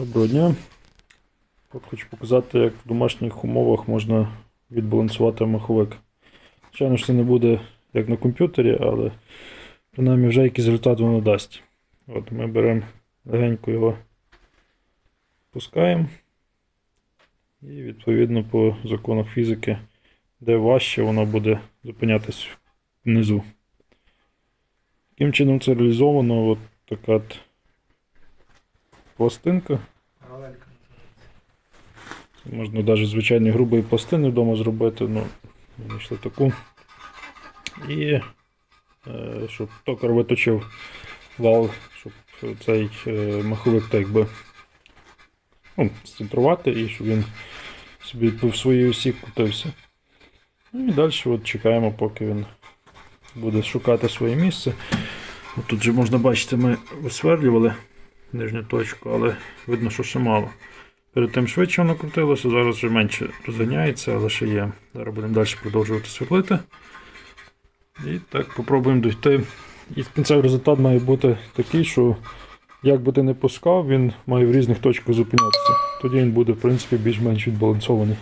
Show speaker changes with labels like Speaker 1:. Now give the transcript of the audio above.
Speaker 1: Доброго дня. От хочу показати, як в домашніх умовах можна відбалансувати маховик. Звичайно, що це не буде як на комп'ютері, але принаймні вже якийсь результат воно дасть. От ми беремо легенько його пускаємо. І відповідно по законах фізики, де важче, воно буде зупинятись внизу. Таким чином це реалізовано от така пластинка.
Speaker 2: Паралелька.
Speaker 1: Можна навіть звичайні грубої пластини вдома зробити, ну, ми знайшли таку. І е, щоб токар виточив вал, щоб цей е, маховик так якби ну, сцентрувати і щоб він собі в своїй осі крутився. Ну і далі от чекаємо, поки він буде шукати своє місце. Тут же можна бачити, ми висверлювали нижню точку, але видно, що ще мало. Перед тим швидше воно крутилося, зараз вже менше розганяється, але ще є. Зараз будемо далі продовжувати світлити. І так попробуємо дойти. І кінцевий результат має бути такий, що як би ти не пускав, він має в різних точках зупинятися. Тоді він буде, в принципі, більш-менш відбалансований.